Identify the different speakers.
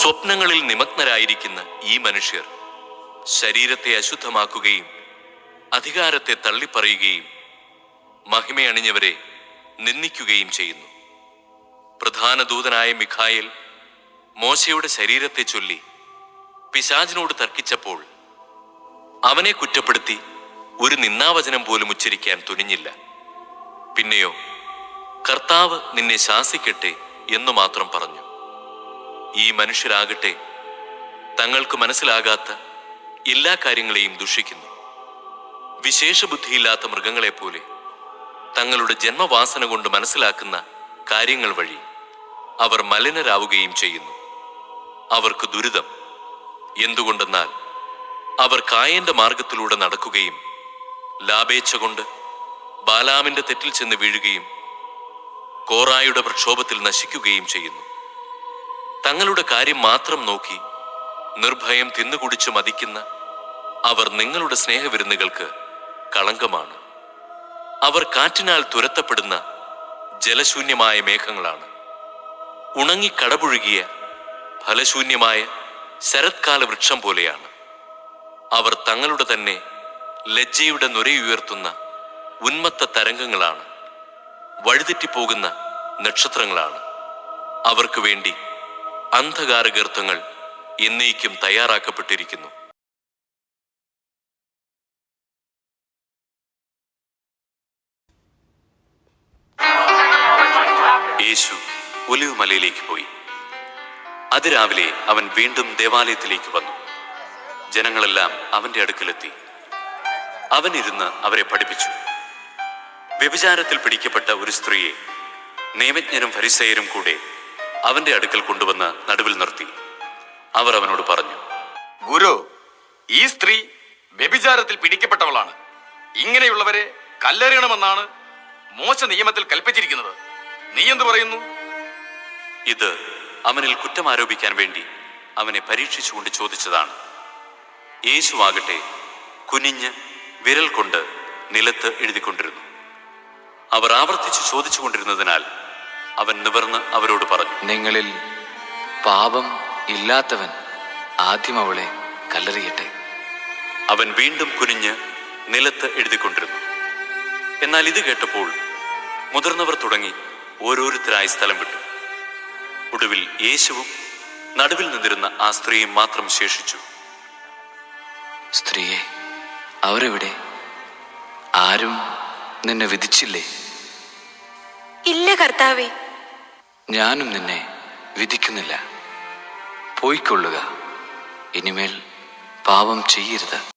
Speaker 1: സ്വപ്നങ്ങളിൽ നിമഗ്നരായിരിക്കുന്ന ഈ മനുഷ്യർ ശരീരത്തെ അശുദ്ധമാക്കുകയും അധികാരത്തെ തള്ളിപ്പറയുകയും മഹിമയണിഞ്ഞവരെ നിന്ദിക്കുകയും ചെയ്യുന്നു. പ്രധാന ദൂതനായ മിഖായൽ മോശയുടെ ശരീരത്തെ ചൊല്ലി പിശാചിനോട് തർക്കിച്ചപ്പോൾ അവനെ കുറ്റപ്പെടുത്തി ഒരു നിന്നാവചനം പോലും ഉച്ചരിക്കാൻ തുനിഞ്ഞില്ല. പിന്നെയോ കർത്താവ് നിന്നെ ശാസിക്കട്ടെ എന്നു മാത്രം പറഞ്ഞു. ഈ മനുഷ്യരാകട്ടെ തങ്ങൾക്ക് മനസ്സിലാകാത്ത എല്ലാ കാര്യങ്ങളെയും ദുഷിക്കുന്നു. വിശേഷ ബുദ്ധിയില്ലാത്ത മൃഗങ്ങളെപ്പോലെ തങ്ങളുടെ ജന്മവാസന കൊണ്ട് മനസ്സിലാക്കുന്ന കാര്യങ്ങൾ വഴി അവർ മലിനരാവുകയും ചെയ്യുന്നു. അവർക്ക് ദുരിതം. എന്തുകൊണ്ടെന്നാൽ അവർ കായന്റെ മാർഗത്തിലൂടെ നടക്കുകയും ലാഭേച്ഛ കൊണ്ട് ബാലാമിന്റെ തെറ്റിൽ ചെന്ന് വീഴുകയും കോറായുടെ പ്രക്ഷോഭത്തിൽ നശിക്കുകയും ചെയ്യുന്നു. തങ്ങളുടെ കാര്യം മാത്രം നോക്കി നിർഭയം തിന്നുകുടിച്ചു മതിക്കുന്ന അവർ നിങ്ങളുടെ സ്നേഹവിരുന്നുകൾക്ക് കളങ്കമാണ്. അവർ കാറ്റിനാൽ തുരത്തപ്പെടുന്ന ജലശൂന്യമായ മേഘങ്ങളാണ്. ഉണങ്ങി കടപുഴുകിയ ഫലശൂന്യമായ ശരത്കാല വൃക്ഷം പോലെയാണ്. അവർ തങ്ങളുടെ തന്നെ ലജ്ജയുടെ നുരയുയർത്തുന്ന ഉന്മത്ത തരംഗങ്ങളാണ്. വഴിതെറ്റിപ്പോകുന്ന നക്ഷത്രങ്ങളാണ്. അവർക്ക് വേണ്ടി അന്ധകാരഗർത്തങ്ങൾ എന്നേക്കും തയ്യാറാക്കപ്പെട്ടിരിക്കുന്നു. യേശു ഒലിവുമലയിലേക്ക് പോയി. അതിരാവിലെ അവൻ വീണ്ടും ദേവാലയത്തിലേക്ക് വന്നു. ജനങ്ങളെല്ലാം അവന്റെ അടുക്കലെത്തി. അവനിരുന്ന് അവരെ പഠിപ്പിച്ചു. വ്യഭിചാരത്തിൽ പിടിക്കപ്പെട്ട ഒരു സ്ത്രീയെ നിയമജ്ഞരും ഫരിസയരും കൂടെ അവന്റെ അടുക്കൽ കൊണ്ടുവന്ന് നടുവിൽ നിർത്തി. അവർ അവനോട് പറഞ്ഞു
Speaker 2: ഗുരു ഈ സ്ത്രീ വ്യഭിചാരത്തിൽ പിടിക്കപ്പെട്ടവളാണ്. ഇങ്ങനെയുള്ളവരെ കല്ലെറിയണമെന്നാണ് മോശ നിയമത്തിൽ കൽപ്പിച്ചിരിക്കുന്നത്. നീ എന്തു പറയുന്നു?
Speaker 1: ഇത് അവനിൽ കുറ്റം ആരോപിക്കാൻ വേണ്ടി അവനെ പരീക്ഷിച്ചുകൊണ്ട് ചോദിച്ചതാണ്. യേശുവാകട്ടെ കുനിഞ്ഞ് വിരൽ കൊണ്ട് നിലത്ത് എഴുതിക്കൊണ്ടിരുന്നു. അവർ ആവർത്തിച്ച് ചോദിച്ചുകൊണ്ടിരുന്നതിനാൽ അവൻ നിവർന്ന് അവരോട് പറഞ്ഞു
Speaker 3: നിങ്ങളിൽ പാപം ഇല്ലാത്തവൻ ആദ്യം അവളെ കല്ലെറിയട്ടെ.
Speaker 1: അവൻ വീണ്ടും കുനിഞ്ഞ് നിലത്ത് എഴുതിക്കൊണ്ടിരുന്നു. എന്നാൽ ഇത് കേട്ടപ്പോൾ മുതിർന്നവർ തുടങ്ങി ഓരോരുത്തരായി സ്ഥലം വിട്ടു. ഒടുവിൽ യേശുവും നടുവിൽ നിന്നിരുന്ന ആ സ്ത്രീയും മാത്രം ശേഷിച്ചു.
Speaker 3: സ്ത്രീയെ അവരെവിടെ? ആരും നിന്നെ വിധിച്ചില്ലേ?
Speaker 4: ഇല്ല കർത്താവേ
Speaker 3: ഞാനും നിന്നെ വിധിക്കുന്നില്ല. പോയിക്കൊള്ളുക. ഇനിമേൽ പാപം ചെയ്യരുത്.